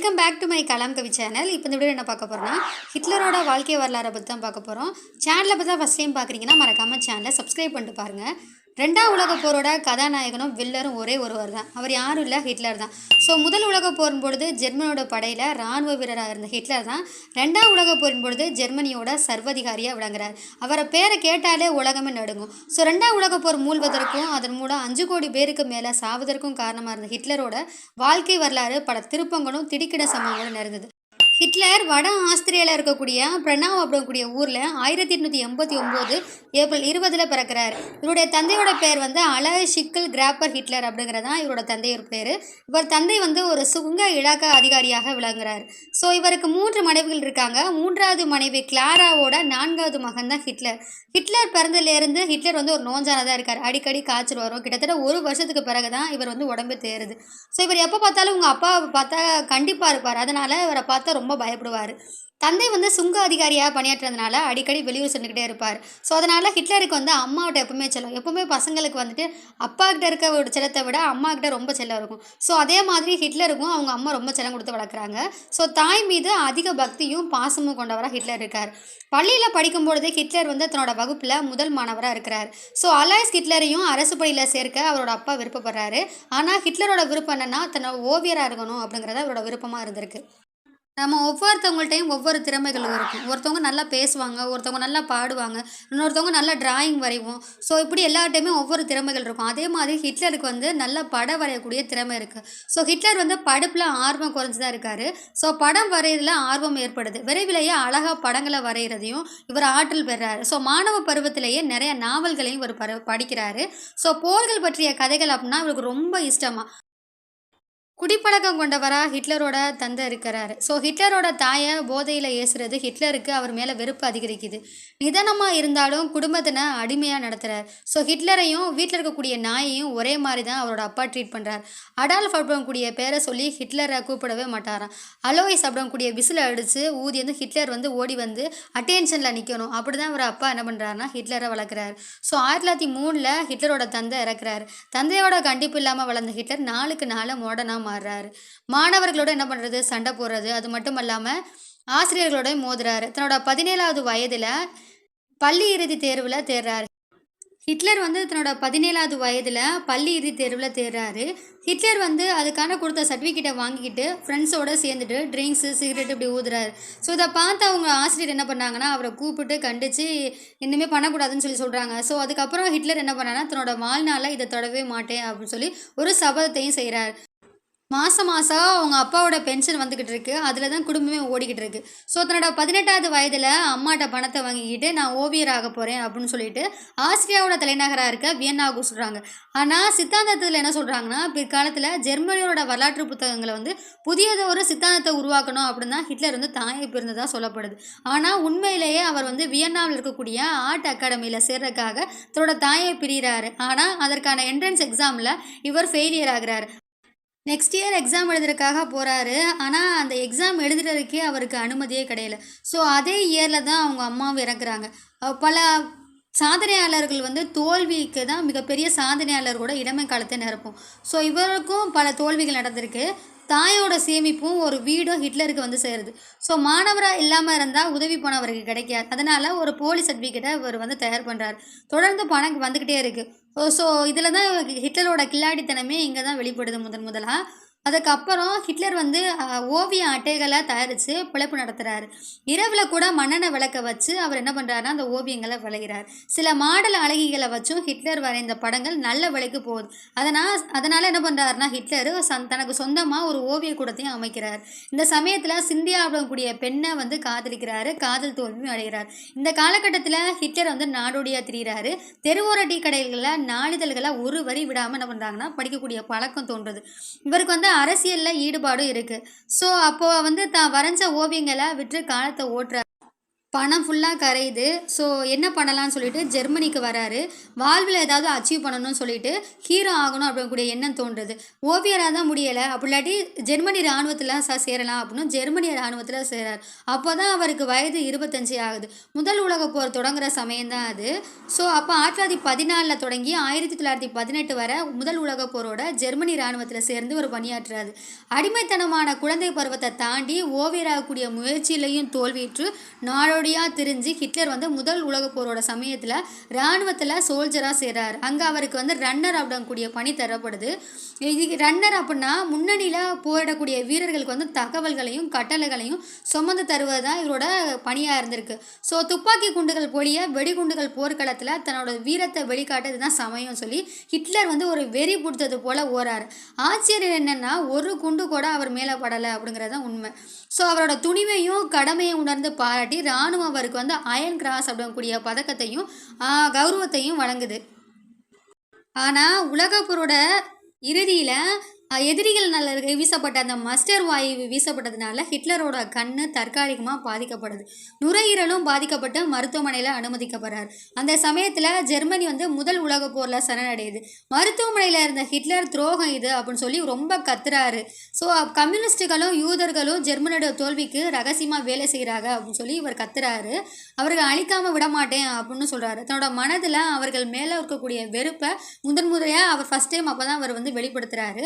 Welcome back to my Kalam Kavi channel இப்போ இந்த video என்ன பார்க்க போகிறோம்னா ஹிட்லரோட வாழ்க்கை வரலாறை பற்றி தான் பார்க்க போகிறோம் சேனலை பற்றி தான் ஃபஸ்ட் டைம் பார்க்குறீங்கன்னா மறக்காமல் சேனலை சப்ஸ்கிரைப் பண்ணிட்டு பாருங்கள் ரெண்டாம் உலக போரோட கதாநாயகனும் வில்லரும் ஒரே ஒருவர் தான் அவர் யாரும் இல்லை ஹிட்லர் தான் ஸோ முதல் உலக போரின் பொழுது ஜெர்மனோட படையில் ராணுவ வீரராக இருந்த ஹிட்லர் தான் ரெண்டாம் உலக போரின் பொழுது ஜெர்மனியோட சர்வதிகாரியாக விளங்குறார். அவரை பேரை கேட்டாலே உலகமே நடுங்கும். ஸோ ரெண்டாம் உலக போர் மூழ்வதற்கும் அதன் மூலம் அஞ்சு கோடி பேருக்கு மேலே சாவதற்கும் காரணமாக இருந்த ஹிட்லரோட வாழ்க்கை வரலாறு பல திருப்பங்களும் திடுக்கிட சம்பவங்களும் நிறைந்தது. ஹிட்லர் வட ஆஸ்திரேலியாவில் இருக்கக்கூடிய பிரணாவ் அப்படிங்கக்கூடிய ஊரில் ஆயிரத்தி எட்நூற்றி எண்பத்தி ஒம்பது ஏப்ரல் இருபதில் பிறக்கிறார். இவருடைய தந்தையோட பேர் வந்து அல ஷிக்கல் கிராப்பர் ஹிட்லர் அப்படிங்கிறதான் இவரோட தந்தையோட பேர். இவர் தந்தை வந்து ஒரு சுங்க இலாக்கா அதிகாரியாக விளங்குறார். ஸோ இவருக்கு மூன்று மனைவிகள் இருக்காங்க. மூன்றாவது மனைவி கிளாராவோட நான்காவது மகன் தான் ஹிட்லர். ஹிட்லர் பிறந்ததுலேருந்து ஹிட்லர் வந்து ஒரு நோஞ்சானதாக இருக்கார். அடிக்கடி காய்ச்சல் வரும். கிட்டத்தட்ட ஒரு வருஷத்துக்கு பிறகு தான் இவர் வந்து உடம்பு தேருது. ஸோ இவர் எப்போ பார்த்தாலும் உங்கள் அப்பாவை பார்த்தா கண்டிப்பாக இருப்பார். அதனால் இவரை பார்த்தா ரொம்ப ரொம்ப பயப்படுவார். தந்தை வந்து சுங்க அதிகாரியாக பணியாற்றுறதுனால அடிக்கடி வெளியூர் சென்றுக்கிட்டே இருப்பார். ஸோ அதனால் ஹிட்லருக்கு வந்து அம்மாவிட்ட எப்பவுமே செல்லம். எப்பவுமே பசங்களுக்கு வந்துட்டு அப்பா கிட்ட இருக்க ஒரு செல்லத்தை விட அம்மா கிட்ட ரொம்ப செல்லம் இருக்கும். ஸோ அதே மாதிரி ஹிட்லருக்கும் அவங்க அம்மா ரொம்ப செல்லம் கொடுத்து வளர்க்குறாங்க. ஸோ தாய் மீது அதிக பக்தியும் பாசமும் கொண்டவராக ஹிட்லர் இருக்கார். பள்ளியில் படிக்கும் பொழுது ஹிட்லர் வந்து தன்னோட வகுப்பில் முதல் மாணவராக இருக்கிறார். ஸோ அலாய்ஸ் ஹிட்லரையும் அரசு பள்ளியில் சேர்க்க அவரோட அப்பா விருப்பப்படுறாரு. ஆனால் ஹிட்லரோட விருப்பம் என்னென்னா தன்னோட ஓவியராக இருக்கணும் அப்படிங்கிறத அவரோட விருப்பமாக இருந்திருக்கு. நம்ம ஒவ்வொருத்தவங்கள்ட்டையும் ஒவ்வொரு திறமைகள் இருக்கும். ஒருத்தவங்க நல்லா பேசுவாங்க ஒருத்தவங்க நல்லா பாடுவாங்க இன்னொருத்தவங்க நல்லா டிராயிங் வரைவோம். ஸோ இப்படி எல்லார்ட்டையுமே ஒவ்வொரு திறமைகள் இருக்கும். அதே மாதிரி ஹிட்லருக்கு வந்து நல்ல படம் வரையக்கூடிய திறமை இருக்குது ஸோ ஹிட்லர் வந்து படுப்பில் ஆர்வம் குறைஞ்சு தான் இருக்கார். ஸோ படம் வரைகிறதுல ஆர்வம் ஏற்படுது. விரைவிலேயே அழகாக படங்களை வரைகிறதையும் இவர் ஆற்றல் பெறாரு. ஸோ மாணவ பருவத்திலேயே நிறைய நாவல்களையும் இவர் பரு படிக்கிறாரு. ஸோ போர்கள் பற்றிய கதைகள் அப்படின்னா இவருக்கு ரொம்ப இஷ்டமாக குடிப்பழக்கம் கொண்டவராக ஹிட்லரோட தந்தை இருக்கிறாரு. ஸோ ஹிட்லரோட தாயை போதையில் ஏசுறது ஹிட்லருக்கு அவர் மேலே வெறுப்பு அதிகரிக்குது. நிதானமாக இருந்தாலும் குடும்பத்தினை அடிமையாக நடத்துகிறார் ஸோ ஹிட்லரையும் வீட்டில் இருக்கக்கூடிய நாயையும் ஒரே மாதிரி தான் அவரோட அப்பா ட்ரீட் பண்ணுறார் அடால்ஃப் கூடிய பேரை சொல்லி ஹிட்லரை கூப்பிடவே மாட்டாராம். அலோயிஸ் கூடிய விசில் அடித்து ஊதி வந்து ஹிட்லர் வந்து ஓடி வந்து அட்டென்ஷனில் நிற்கணும் அப்படி தான் அவர் அப்பா என்ன பண்ணுறாருனா ஹிட்லரை வளர்க்குறாரு. ஸோ ஆயிரத்தி தொள்ளாயிரத்தி மூணில் ஹிட்லரோட தந்தை இறக்குறாரு. தந்தையோட கண்டிப்பு இல்லாமல் வளர்ந்த ஹிட்லர் நாளுக்கு நாள் மோடனாக மாறுறாரு. மாணவர்களோட என்ன பண்ணுறது சண்டை போடுறது. அது மட்டும் இல்லாமல் ஆசிரியர்களோட மோதுறாரு. தன்னோட பதினேழாவது வயதில் பள்ளி இறுதி தேர்வில் தேர்றாரு. ஹிட்லர் வந்து தன்னோட பதினேழாவது வயதில் பள்ளி இறுதி தேர்வில் தேர்றாரு. ஹிட்லர் வந்து அதுக்கான கொடுத்த சர்டிஃபிகேட்டை வாங்கிக்கிட்டு ஃப்ரெண்ட்ஸோடு சேர்ந்துட்டு ட்ரிங்க்ஸு சிகரெட் இப்படி ஊதுறாரு. ஸோ இதை பார்த்து அவங்க ஆசிரியர் என்ன பண்ணாங்கன்னா அவரை கூப்பிட்டு கண்டித்து இனிமேல் பண்ணக்கூடாதுன்னு சொல்லி சொல்கிறாங்க ஸோ அதுக்கப்புறம் ஹிட்லர் என்ன பண்ணாங்கன்னா தன்னோட வாழ்நாளில் இதை தொடவே மாட்டேன் அப்படின்னு சொல்லி ஒரு சபதத்தையும் செய்கிறார் மாதம் மாதம் அவங்க அப்பாவோட பென்ஷன் வந்துக்கிட்டு இருக்கு. அதில் தான் குடும்பமே ஓடிக்கிட்டு இருக்கு. ஸோ தன்னோட பதினெட்டாவது வயதில் அம்மாட்ட பணத்தை வாங்கிக்கிட்டு நான் ஓவியராக போகிறேன் அப்படின்னு சொல்லிட்டு ஆஸ்திரியாவோட தலைநகராக இருக்க வியன்னாவுக்கு சொல்கிறாங்க ஆனால் சித்தாந்தத்தில் என்ன சொல்கிறாங்கன்னா பிற்காலத்தில் ஜெர்மனியோட வரலாற்று புத்தகங்களை வந்து புதியது ஒரு சித்தாந்தத்தை உருவாக்கணும் அப்படின்னு தான் ஹிட்லர் வந்து தாயை பிறந்ததாக சொல்லப்படுது. ஆனால் உண்மையிலேயே அவர் வந்து வியன்னாவில் இருக்கக்கூடிய ஆர்ட் அகாடமியில் சேர்றதுக்காக தன்னோட தாயை பிரிகிறாரு ஆனால் அதற்கான என்ட்ரன்ஸ் எக்ஸாமில் இவர் ஃபெயிலியர் ஆகிறார். நெக்ஸ்ட் இயர் எக்ஸாம் எழுதுறதுக்காக போகிறாரு ஆனால் அந்த எக்ஸாம் எழுதுறதுக்கே அவருக்கு அனுமதியே கிடையல. ஸோ அதே இயரில் தான் அவங்க அம்மாவும் இறக்குறாங்க. பல சாதனையாளர்கள் வந்து தோல்விக்கு தான் மிகப்பெரிய சாதனையாளர் கூட இளமை காலத்தை நிரப்பும். ஸோ இவருக்கும் பல தோல்விகள் நடந்திருக்கு. தாயோட சேமிப்பும் ஒரு வீடும் ஹிட்லருக்கு வந்து சேருது. ஸோ மாணவராக இல்லாமல் இருந்தால் உதவி பணம் அவருக்கு கிடைக்காது. அதனால் ஒரு போலி சர்டிஃபிகேட்டை இவர் வந்து தயார் பண்ணுறாரு தொடர்ந்து பணம் வந்துக்கிட்டே இருக்குது ஸோ இதில் தான் ஹிட்லரோட கில்லாடித்தனமே இங்கே தான் வெளிப்படுது முதன் முதலாக அதுக்கப்புறம் ஹிட்லர் வந்து ஓவிய அட்டைகளை தயாரித்து பிழைப்பு நடத்துகிறாரு இரவில் கூட மண்ணெண்ணெய் விளக்க வச்சு அவர் என்ன பண்ணுறாருன்னா அந்த ஓவியங்களை விளைகிறார் சில மாடல் அழகிகளை வச்சும் ஹிட்லர் வரைந்த படங்கள் நல்ல விலைக்கு போகுது. அதனால் அதனால் என்ன பண்ணுறாருனா ஹிட்லர் சந் தனக்கு சொந்தமாக ஒரு ஓவிய கூடத்தையும் அமைக்கிறார். இந்த சமயத்தில் சிந்தியா கூடிய பெண்ணை வந்து காதலிக்கிறாரு காதல் தோல்வியும் அடைகிறார். இந்த காலகட்டத்தில் ஹிட்லர் வந்து நாடோடியாக திரியிறாரு. தெருவோர டீ கடைகளில் நாளிதழ்களை ஒரு வரி விடாமல் என்ன பண்ணுறாங்கன்னா படிக்கக்கூடிய பழக்கம் தோன்றுது. இவருக்கு வந்து அரசியலில் ஈடுபாடும் இருக்குது ஸோ அப்போ வந்து தான் வரைஞ்ச ஓவியங்களை விற்று காலத்தை ஓட்டுறாரு. பணம் ஃபுல்லாக கரையுது. ஸோ என்ன பண்ணலாம்னு சொல்லிட்டு ஜெர்மனிக்கு வராரு. வாழ்வில் ஏதாவது அச்சீவ் பண்ணணும்னு சொல்லிட்டு ஹீரோ ஆகணும் அப்படிங்கக்கூடிய எண்ணம் தோன்றுது. ஓவியராக தான் முடியலை. அப்படி இல்லாட்டி ஜெர்மனி இராணுவத்தில் ச சேரலாம் அப்படின்னு ஜெர்மனி இராணுவத்தில் சேரார். அப்போ தான் அவருக்கு வயது இருபத்தஞ்சி ஆகுது. முதல் உலக போர் தொடங்குற சமயம் தான் அது. ஸோ அப்போ ஆயிரத்தி தொள்ளாயிரத்தி பதினாலில் தொடங்கி ஆயிரத்தி தொள்ளாயிரத்தி பதினெட்டு வரை முதல் உலக போரோட ஜெர்மனி இராணுவத்தில் சேர்ந்து ஒரு பணியாற்றுறாரு அடிமைத்தனமான குழந்தை பருவத்தை தாண்டி ஓவியராகக்கூடிய முயற்சியிலையும் தோல்வியுற்று நாடோடியாக திரிஞ்சு ஹிட்லர் வந்து முதல் உலக போரோட சமயத்தில் இராணுவத்தில் சோல்ஜராக சேர்றார். அங்கே அவருக்கு வந்து ரன்னர் அப்படிங்கக்கூடிய பணி தரப்படுது. இது ரன்னர் அப்படின்னா முன்னணியில் போரிடக்கூடிய வீரர்களுக்கு வந்து தகவல்களையும் கட்டளைகளையும் சுமந்து தருவது தான் இவரோட பணியாக இருந்திருக்கு. ஸோ துப்பாக்கி குண்டுகள் பொழிய வெடிகுண்டுகள் போர்க்களத்தில் தன்னோட வீரத்தை வெளிக்காட்ட இதுதான் சமயம் சொல்லி ஹிட்லர் வந்து ஒரு வெறி பிடித்தது போல் ஓரார். ஆச்சரியம் என்னென்னா ஒரு குண்டு கூட அவர் மேலே படலை அப்படிங்கிறது தான் உண்மை. ஸோ அவரோட துணிவையும் கடமையும் உணர்ந்து பாராட்டி ராணுவம் அவருக்கு வந்து அயன் கிராஸ் அப்படிங்கக்கூடிய பதக்கத்தையும் கௌரவத்தையும் வழங்குது. ஆனால் உலகப்போரோட இறுதியில் எதிரிகள் நல்ல வீசப்பட்ட அந்த மஸ்டர் வாயு வீசப்பட்டதுனால ஹிட்லரோட கண்ணு தற்காலிகமாக பாதிக்கப்படுது. நுரையீரலும் பாதிக்கப்பட்டு மருத்துவமனையில் அனுமதிக்கப்படுறார். அந்த சமயத்தில் ஜெர்மனி வந்து முதல் உலக போரில் சரணடையுது. மருத்துவமனையில் இருந்த ஹிட்லர் துரோகம் இது அப்படின்னு சொல்லி ரொம்ப கத்துறாரு. ஸோ கம்யூனிஸ்டுகளும் யூதர்களும் ஜெர்மனியோட தோல்விக்கு ரகசியமாக வேலை செய்கிறாங்க அப்படின்னு சொல்லி இவர் கத்துறாரு. அவர்கள் அழிக்காமல் விட மாட்டேன் அப்படின்னு சொல்கிறாரு தன்னோட மனதில் அவர்கள் மேலே இருக்கக்கூடிய வெறுப்பை முதன் முறையாக அவர் ஃபஸ்ட் டைம் அப்போ தான் அவர் வந்து வெளிப்படுத்துகிறாரு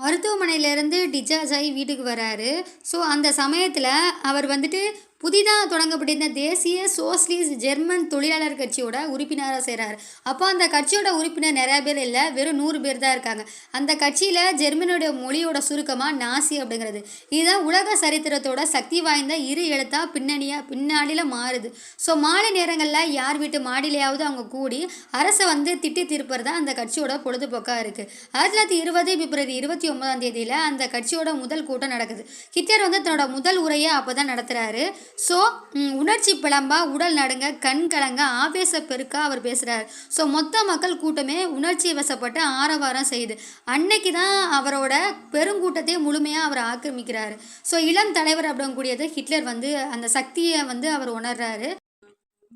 மருத்துவமனையிலேருந்து டிஸ்சார்ஜ் ஆகி வீட்டுக்கு வராரு. ஸோ அந்த சமயத்தில் அவர் வந்துட்டு புதிதாக தொடங்கப்பட்டிருந்த தேசிய சோசியலிஸ்ட் ஜெர்மன் தொழிலாளர் கட்சியோட உறுப்பினராக செய்கிறார் அப்போ அந்த கட்சியோட உறுப்பினர் நிறையா பேர் இல்லை வெறும் நூறு பேர் தான் இருக்காங்க. அந்த கட்சியில் ஜெர்மனியோட மொழியோட சுருக்கமாக நாசி அப்படிங்கிறது. இதுதான் உலக சரித்திரத்தோட சக்தி வாய்ந்த இரு எழுத்தா பின்னணியாக பின்னாடியில் மாறுது. ஸோ மாலை நேரங்களில் யார் வீட்டு மாடியிலையாவது அவங்க கூடி அரசை வந்து திட்டி தீர்ப்பது தான் அந்த கட்சியோட பொழுதுபோக்காக இருக்குது ஆயிரத்தி தொள்ளாயிரத்தி இருபது பிப்ரவரி இருபத்தி ஒன்பதாம் தேதியில் அந்த கட்சியோட முதல் கூட்டம் நடக்குது. ஹிட்லர் வந்து தன்னோட முதல் உரையை அப்போ தான் நடத்துகிறாரு ஸோ உணர்ச்சி பிளம்பா உடல் நடுங்க கண் கலங்க ஆவேச பெருக்கா அவர் பேசுகிறார் ஸோ மொத்த மக்கள் கூட்டமே உணர்ச்சி வசப்பட்டு ஆரவாரம் செய்யுது அன்னைக்கு தான் அவரோட பெருங்கூட்டத்தையே முழுமையாக அவர் ஆக்கிரமிக்கிறார். ஸோ இளம் தலைவர் அப்படிங்கக்கூடியது ஹிட்லர் வந்து அந்த சக்தியை வந்து அவர் உணர்றாரு.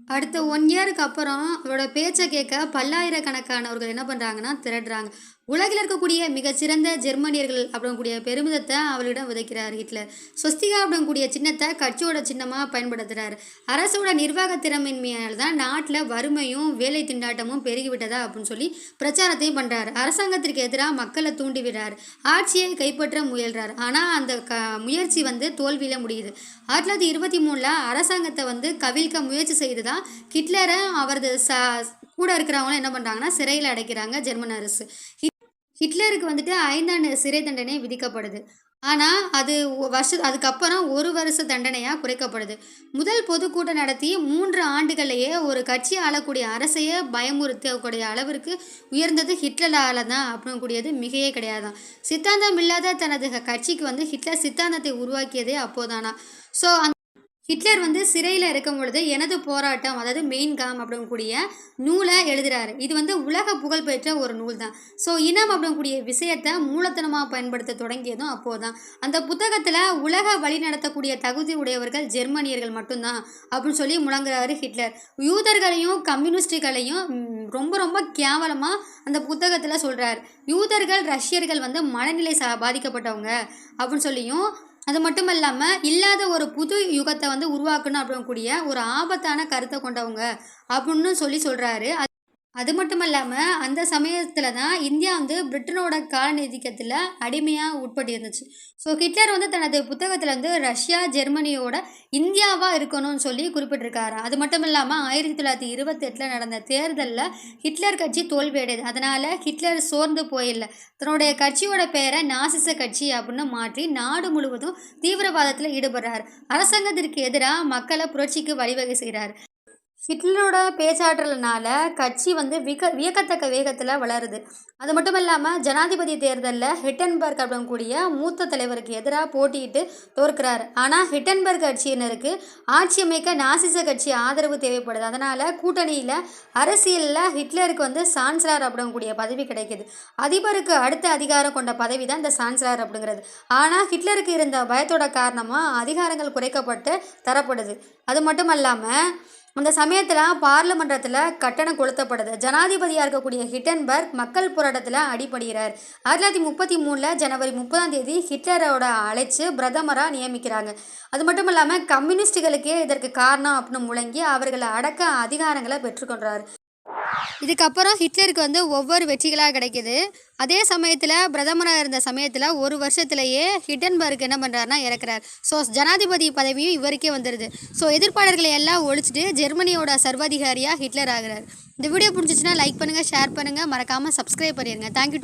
அடுத்த ஒன் இயருக்கு அப்புறம் அவரோட பேச்சை கேட்க பல்லாயிரக்கணக்கானவர்கள் என்ன பண்ணுறாங்கன்னா திரடுறாங்க உலகில் இருக்கக்கூடிய மிகச்சிறந்த ஜெர்மனியர்கள் அப்படிங்கக்கூடிய பெருமிதத்தை அவளிடம் விதைக்கிறார் ஹிட்லர். ஸ்வஸ்திகா அப்படிங்கக்கூடிய சின்னத்தை கட்சியோட சின்னமாக பயன்படுத்துகிறார் அரசோட நிர்வாக திறமையின்மையால் தான் நாட்டில் வறுமையும் வேலை திண்டாட்டமும் பெருகிவிட்டதா அப்படின்னு சொல்லி பிரச்சாரத்தையும் பண்ணுறாரு அரசாங்கத்திற்கு எதிராக மக்களை தூண்டிவிடுறார் ஆட்சியை கைப்பற்ற முயல்கிறார் ஆனால் அந்த க முயற்சி வந்து தோல்வியில் முடியுது. ஆயிரத்தி தொள்ளாயிரத்தி இருபத்தி மூணில் அரசாங்கத்தை வந்து கவிழ்க்க முயற்சி செய்து தான் ஹிட்லரை அவரது ச கூட இருக்கிறவங்களும் என்ன பண்ணுறாங்கன்னா சிறையில் அடைக்கிறாங்க ஜெர்மன் அரசு. ஹிட்லருக்கு வந்துட்டு ஐந்தாண்டு சிறை தண்டனை விதிக்கப்படுது. ஆனால் அது வருஷ அதுக்கப்புறம் ஒரு வருஷ தண்டனையாக குறைக்கப்படுது. முதல் பொதுக்கூட்டம் நடத்தி மூன்று ஆண்டுகளையே ஒரு கட்சி ஆளக்கூடிய அரசையே பயமுறுத்தக்கூடிய அளவிற்கு உயர்ந்தது ஹிட்லரால் தான் அப்படிங்கக்கூடியது மிகையே கிடையாதான். சித்தாந்தம் இல்லாத தனது கட்சிக்கு வந்து ஹிட்லர் சித்தாந்தத்தை உருவாக்கியதே அப்போதானா. ஸோ அந்த ஹிட்லர் வந்து சிறையில் இருக்கும் பொழுது எனது போராட்டம் அதாவது மெயின் காம் அப்படிங்கக்கூடிய நூலை எழுதுறாரு. இது வந்து உலக புகழ்பெற்ற ஒரு நூல் தான். ஸோ இனம் அப்படிங்கக்கூடிய விஷயத்தை மூலத்தனமாக பயன்படுத்த தொடங்கியதும் அப்போதான். அந்த புத்தகத்தில் உலக வழி நடத்தக்கூடிய தகுதி உடையவர்கள் ஜெர்மனியர்கள் மட்டும்தான் அப்படின்னு சொல்லி முழங்குறாரு ஹிட்லர். யூதர்களையும் கம்யூனிஸ்டுகளையும் ரொம்ப ரொம்ப கேவலமாக அந்த புத்தகத்தில் சொல்கிறார் யூதர்கள் ரஷ்யர்கள் வந்து மனநிலை சா பாதிக்கப்பட்டவங்க அப்படின்னு சொல்லியும் அது மட்டும் இல்லாமல் இல்லாத ஒரு புது யுகத்தை வந்து உருவாக்கணும் அப்படிங்கக்கூடிய ஒரு ஆபத்தான கருத்தை கொண்டவங்க அப்படின்னு சொல்லி சொல்கிறாரு அது மட்டும் இல்லாமல் அந்த சமயத்தில் தான் இந்தியா வந்து பிரிட்டனோட காலநீதிக்கத்தில் அடிமையாக உட்பட்டு இருந்துச்சு. ஸோ ஹிட்லர் வந்து தனது புத்தகத்தில் வந்து ரஷ்யா ஜெர்மனியோட இந்தியாவாக இருக்கணும்னு சொல்லி குறிப்பிட்டிருக்காரு. அது மட்டும் இல்லாமல் ஆயிரத்தி தொள்ளாயிரத்தி இருபத்தெட்டில் நடந்த தேர்தலில் ஹிட்லர் கட்சி தோல்வியடையுது அதனால் ஹிட்லர் சோர்ந்து போயில்லை. தன்னுடைய கட்சியோட பெயரை நாசிச கட்சி அப்படின்னு மாற்றி நாடு முழுவதும் தீவிரவாதத்தில் ஈடுபடுறார். அரசாங்கத்திற்கு எதிராக மக்களை புரட்சிக்கு வழிவகை செய்கிறார் ஹிட்லரோட பேச்சாற்றல்னால கட்சி வந்து விக வியக்கத்தக்க வேகத்தில் வளருது. அது மட்டும் இல்லாமல் ஜனாதிபதி தேர்தலில் ஹிட்டன்பர்க் அப்படிங்கக்கூடிய மூத்த தலைவருக்கு எதிராக போட்டியிட்டு தோற்கிறார். ஆனால் ஹிட்டன்பர்க் கட்சியினருக்கு ஆட்சி அமைக்க நாசிச கட்சி ஆதரவு தேவைப்படுது. அதனால் கூட்டணியில் அரசியலில் ஹிட்லருக்கு வந்து சான்சலர் அப்படிங்கக்கூடிய பதவி கிடைக்குது. அதிபருக்கு அடுத்த அதிகாரம் கொண்ட பதவி தான் இந்த சான்சலர் அப்படிங்கிறது. ஆனால் ஹிட்லருக்கு இருந்த பயத்தோட காரணமாக அதிகாரங்கள் குறைக்கப்பட்டு தரப்படுது. அது மட்டும் இல்லாமல் அந்த சமயத்தில் பார்லிமன்றத்தில் கட்டணம் கொளுத்தப்படுது. ஜனாதிபதியாக இருக்கக்கூடிய ஹிட்டன்பர்க் மக்கள் போராட்டத்தில் அடிபடுகிறார் ஆயிரத்தி தொள்ளாயிரத்தி முப்பத்தி மூணில் ஜனவரி முப்பதாம் தேதி ஹிட்லரோட அழைச்சு பிரதமராக நியமிக்கிறாங்க. அது மட்டும் இல்லாமல் கம்யூனிஸ்டுகளுக்கே இதற்கு காரணம் அப்படின்னு முழங்கி அவர்களை அடக்க அதிகாரங்களை பெற்றுக்கொண்டார் இதுக்கப்புறம் ஹிட்லருக்கு வந்து ஒவ்வொரு வெற்றிகளாக கிடைக்கிது. அதே சமயத்தில் பிரதமராக இருந்த சமயத்தில் ஒரு வருஷத்துலேயே ஹிட்டன்பர்க் என்ன பண்ணுறாருனா இறக்குறார். ஸோ ஜனாதிபதி பதவியும் இவருக்கே வந்துடுது ஸோ எதிர்ப்பாளர்களை எல்லாம் ஒழிச்சிட்டு ஜெர்மனியோட சர்வாதிகாரியாக ஹிட்லர் ஆகிறார். இந்த வீடியோ பிடிச்சிச்சின்னா லைக் பண்ணுங்கள் ஷேர் பண்ணுங்கள் மறக்காமல் சப்ஸ்கிரைப் பண்ணிடுங்க தேங்க்யூ